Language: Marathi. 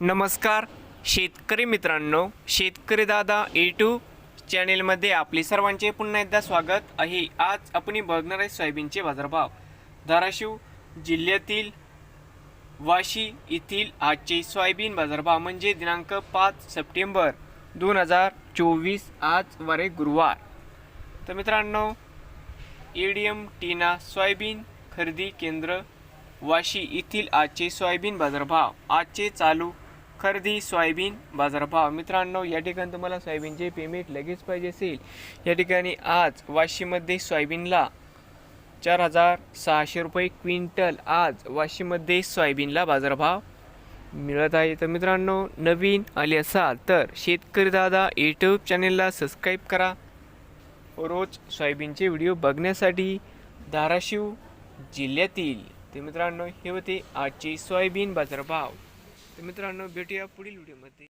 नमस्कार शेतकरी मित्रांनो शेतकरी दादा ए टू चॅनेलमध्ये आपले सर्वांचे पुन्हा एकदा स्वागत आहे. आज आपण बघणार आहे सोयाबीनचे बाजारभाव. धाराशिव जिल्ह्यातील वाशी येथील आजचे सोयाबीन बाजारभाव म्हणजे दिनांक पाच सप्टेंबर दोन हजार चोवीस आज वारे गुरुवार. तर मित्रांनो एडीएम टीना सोयाबीन खरेदी केंद्र वाशी येथील आजचे सोयाबीन बाजारभाव. आजचे चालू खरेदी सोयाबीन बाजारभाव. मित्रांनो या ठिकाणी तुम्हाला सोयाबीनचे पेमेंट लगेच पाहिजे असेल या ठिकाणी आज वाशीमध्ये सोयाबीनला चार हजार सहाशे रुपये क्विंटल आज वाशीमध्ये सोयाबीनला बाजारभाव मिळत आहे. तर मित्रांनो नवीन आले असाल तर शेतकरी दादा यूट्यूब चॅनेलला सबस्क्राईब करा. रोज सोयाबीनचे व्हिडिओ बघण्यासाठी धाराशिव जिल्ह्यातील ते मित्रांनो हे होते आजचे सोयाबीन बाजारभाव. तर मित्रांनो भेटूया पुढील व्हिडिओमध्ये.